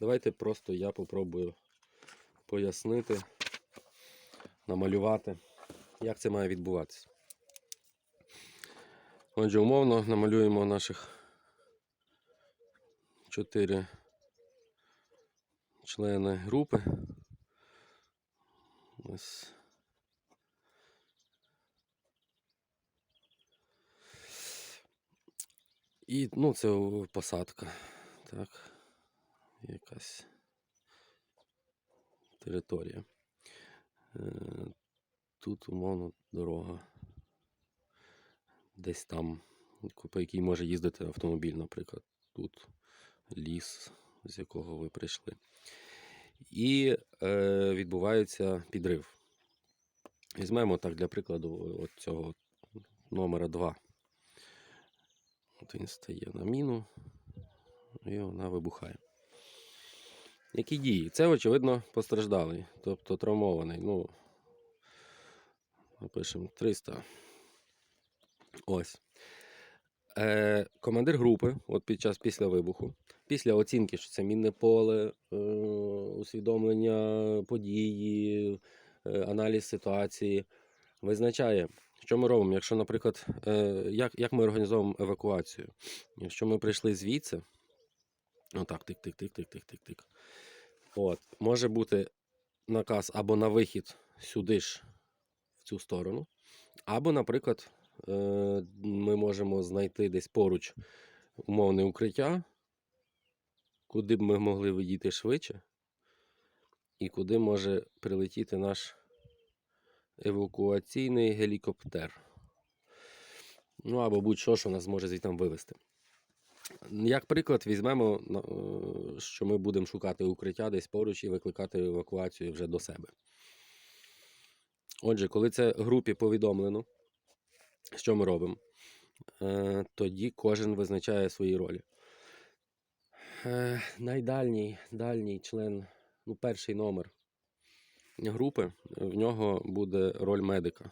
Давайте просто я попробую пояснити, намалювати, як це має відбуватися. Отже, умовно намалюємо наших чотири члени групи. Ось. І, ну, це посадка. Так. Якась територія. Е, Тут, умовно, дорога. Десь там, по якій може їздити автомобіль, наприклад. Тут ліс, з якого ви прийшли. І е, відбувається підрив. Візьмемо так для прикладу от цього номера 2. От він стає на міну і вона вибухає. Які дії? Це, очевидно, постраждалий, тобто травмований. Ну, напишемо 300. Ось. Е, командир групи, от під час після вибуху, після оцінки, що це мінне поле, е, усвідомлення події, е, аналіз ситуації, визначає, що ми робимо. Якщо, наприклад, е, як, як ми організовуємо евакуацію? Якщо ми прийшли звідси, отак, тик-тик-тик-тик-тик-тик-тик. От, може бути наказ або на вихід сюди ж, в цю сторону, або, наприклад, е, ми можемо знайти десь поруч умовне укриття, куди б ми могли відійти швидше, і куди може прилетіти наш евакуаційний гелікоптер. Ну або будь-що, що нас може звідти вивезти. Як приклад, візьмемо, е, що ми будемо шукати укриття десь поруч і викликати евакуацію вже до себе. Отже, коли це групі повідомлено, що ми робимо, е, тоді кожен визначає свої ролі. Е, Найдальній дальній член, ну, перший номер групи, в нього буде роль медика.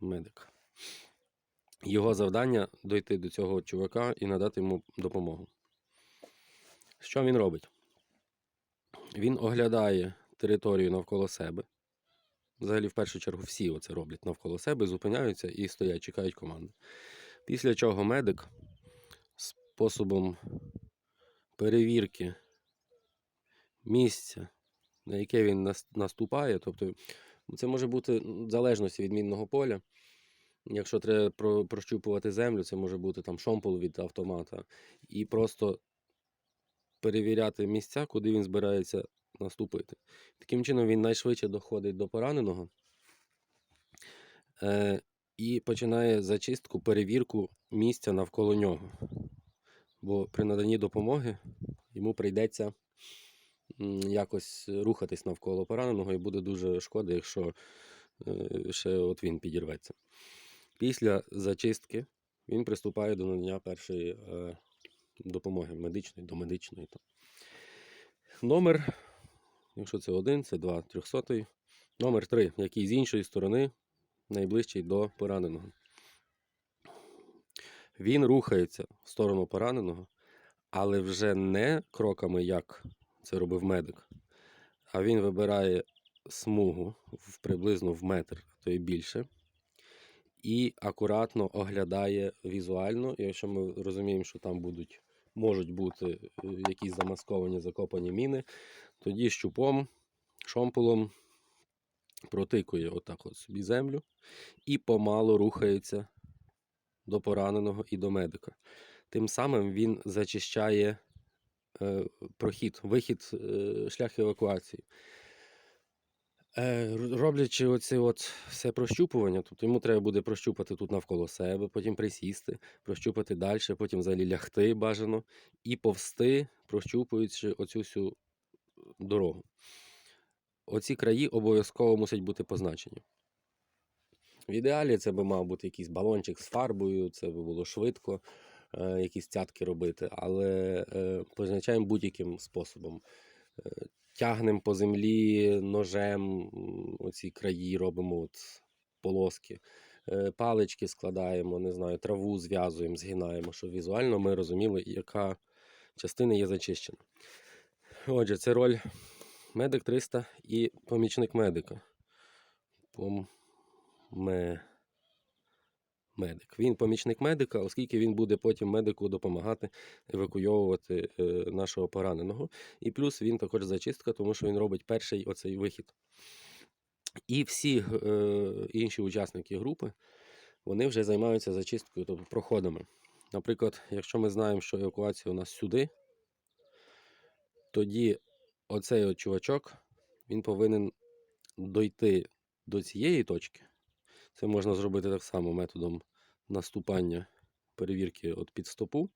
Медик. Його завдання дойти до цього чувака і надати йому допомогу. Що він робить? Він оглядає територію навколо себе. Взагалі, в першу чергу, всі оце роблять навколо себе, зупиняються і стоять, чекають команди. Після чого медик способом перевірки місця, на яке він наступає, тобто це може бути в залежності від мінного поля. Якщо треба прощупувати землю, це може бути там шомпол від автомата. І просто перевіряти місця, куди він збирається наступити. Таким чином він найшвидше доходить до пораненого е, і починає зачистку, перевірку місця навколо нього. Бо при наданні допомоги йому прийдеться якось рухатись навколо пораненого, і буде дуже шкода, якщо е, ще от він підірветься. Після зачистки він приступає до надання першої е, допомоги медичної, домедичної. Там. Номер, якщо це один, це два, трьохсотий. Номер три, який з іншої сторони найближчий до пораненого. Він рухається в сторону пораненого, але вже не кроками, як це робив медик, а він вибирає смугу в приблизно в метр, а то й більше і акуратно оглядає візуально. І Якщо ми розуміємо, що там будуть, можуть бути е, якісь замасковані закопані міни, тоді щупом, шомполом протикує отак от собі землю і помало рухається до пораненого і до медика. Тим самим він зачищає е, прохід, вихід, е, шлях евакуації. Е, роблячи оце от все прощупування, тобто йому треба буде прощупати тут навколо себе, потім присісти, прощупати далі, потім взагалі лягти бажано і повсти, прощупуючи оцю всю дорогу. Оці краї обов'язково мусять бути позначені. В ідеалі це би мав бути якийсь балончик з фарбою, це би було швидко, е, якісь цятки робити, але е, позначаємо будь-яким способом. Тягнемо по землі ножем, оці краї робимо от полоски, е, палички складаємо, не знаю, траву зв'язуємо, згинаємо, щоб візуально ми розуміли, яка частина є зачищена. Отже, це роль медик 300 і помічник медика. Поме... Медик. Він помічник медика, оскільки він буде потім медику допомагати евакуйовувати е, нашого пораненого. І плюс він також зачистка, тому що він робить перший оцей вихід. І всі е, інші учасники групи вони вже займаються зачисткою, тобто проходами. Наприклад, якщо ми знаємо, що евакуація у нас сюди, тоді оцей от чувачок він повинен дойти до цієї точки. Це можна зробити так само методом наступання перевірки от під стопу.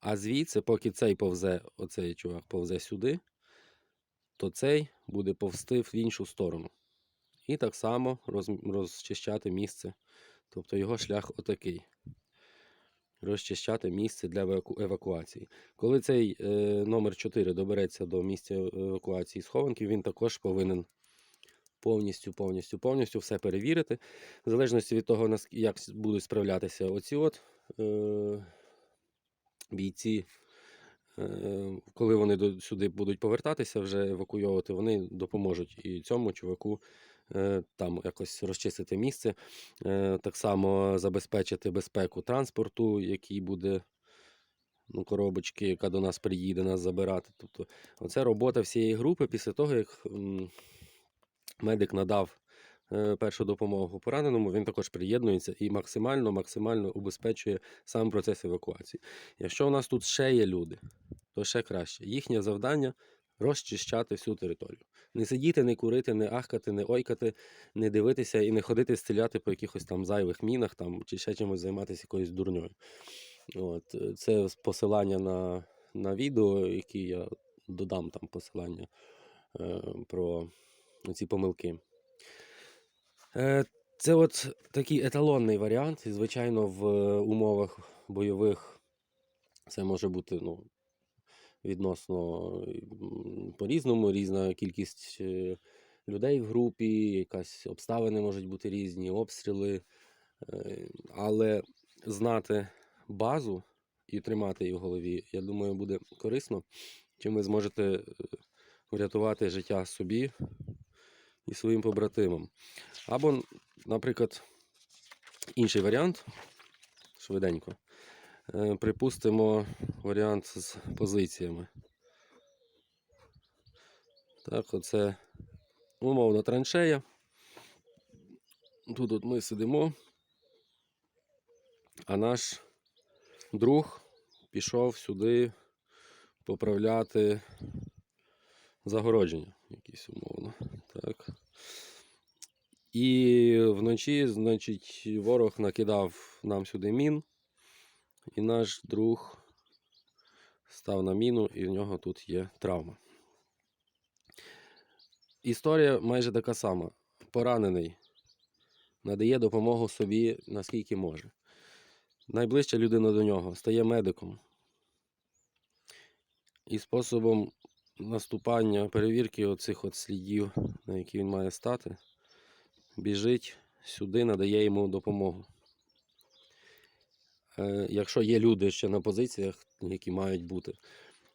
А звідси, поки цей повзе, оцей чувак повзе сюди, то цей буде повсти в іншу сторону. І так само роз, розчищати місце. Тобто його шлях отакий. Розчищати місце для евакуації. Коли цей е, номер 4 добереться до місця евакуації схованки, він також повинен повністю, повністю, повністю все перевірити. В залежності від того, як будуть справлятися оці от е, бійці, е, коли вони до, сюди будуть повертатися, вже евакуйовувати, вони допоможуть і цьому чуваку е, там якось розчистити місце, е, так само забезпечити безпеку транспорту, який буде. Ну, коробочки, яка до нас приїде нас забирати. Тобто, оце робота всієї групи після того, як медик надав е, першу допомогу пораненому, він також приєднується і максимально, максимально убезпечує сам процес евакуації. Якщо у нас тут ще є люди, то ще краще. Їхнє завдання розчищати всю територію. Не сидіти, не курити, не ахкати, не ойкати, не дивитися і не ходити стріляти по якихось там зайвих мінах там, чи ще чимось займатися якоюсь дурньою. От, е, це посилання на, на відео, які я додам там посилання е, про ці помилки. Е, це от такий еталонний варіант. І, звичайно, в умовах бойових це може бути ну, відносно по-різному, різна кількість е, людей в групі, якась обставини можуть бути різні, обстріли. Е, Але знати базу і тримати її в голові, я думаю, буде корисно. Чим ви зможете е, врятувати життя собі і своїм побратимам. Або, наприклад, інший варіант швиденько. Е, Припустимо варіант з позиціями. Так, оце умовно траншея. Тут от ми сидимо, а наш друг пішов сюди поправляти загородження, якісь умовно. Так. І вночі, значить, ворог накидав нам сюди мін, і наш друг став на міну, і в нього тут є травма. Історія майже така сама. Поранений надає допомогу собі наскільки може. Найближча людина до нього стає медиком. І способом наступання, перевірки оцих от слідів, на які він має стати, біжить сюди, надає йому допомогу. Е, якщо є люди ще на позиціях, які мають бути,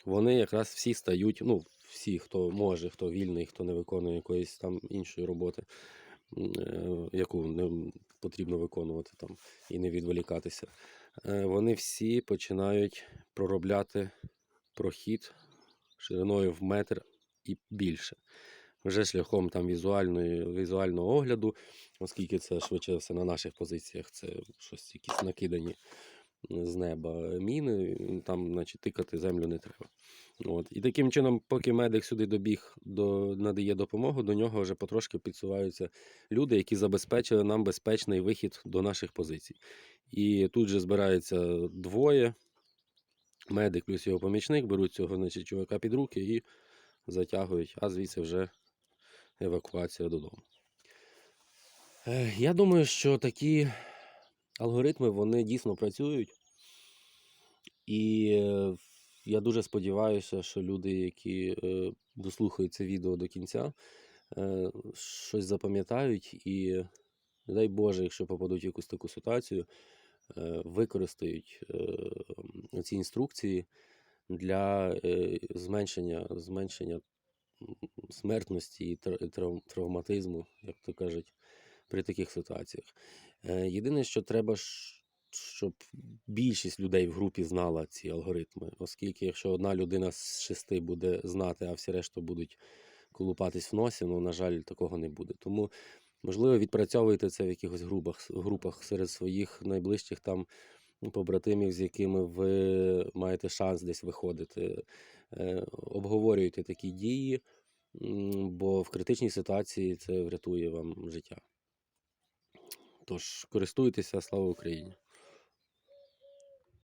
вони якраз всі стають, ну, всі, хто може, хто вільний, хто не виконує якоїсь там іншої роботи, е, яку не потрібно виконувати там і не відволікатися, е, вони всі починають проробляти прохід шириною в метр і більше. Вже шляхом там візуальної, візуального огляду, оскільки це швидше все на наших позиціях, це щось якісь накидані з неба міни, там, значить, тикати землю не треба. От. І таким чином, поки медик сюди добіг, до, надає допомогу, до нього вже потрошки підсуваються люди, які забезпечили нам безпечний вихід до наших позицій. І тут же збирається двоє, медик плюс його помічник, беруть цього значить, чувака під руки і затягують, а звідси вже евакуація додому. Я думаю, що такі алгоритми вони дійсно працюють. І е, я дуже сподіваюся, що люди, які е, дослухають це відео до кінця, е, щось запам'ятають і, дай Боже, якщо попадуть в якусь таку ситуацію, використають е, ці інструкції, для е, зменшення, зменшення смертності і травматизму, як то кажуть, при таких ситуаціях. Е, Єдине, що треба, щоб більшість людей в групі знала ці алгоритми, оскільки якщо одна людина з шести буде знати, а всі решта будуть колупатись в носі, ну, на жаль, такого не буде. Тому, можливо, відпрацьовуєте це в якихось групах, групах серед своїх найближчих там побратимів, з якими ви маєте шанс десь виходити. Е, Обговорюйте такі дії, бо в критичній ситуації це врятує вам життя. Тож користуйтеся, слава Україні!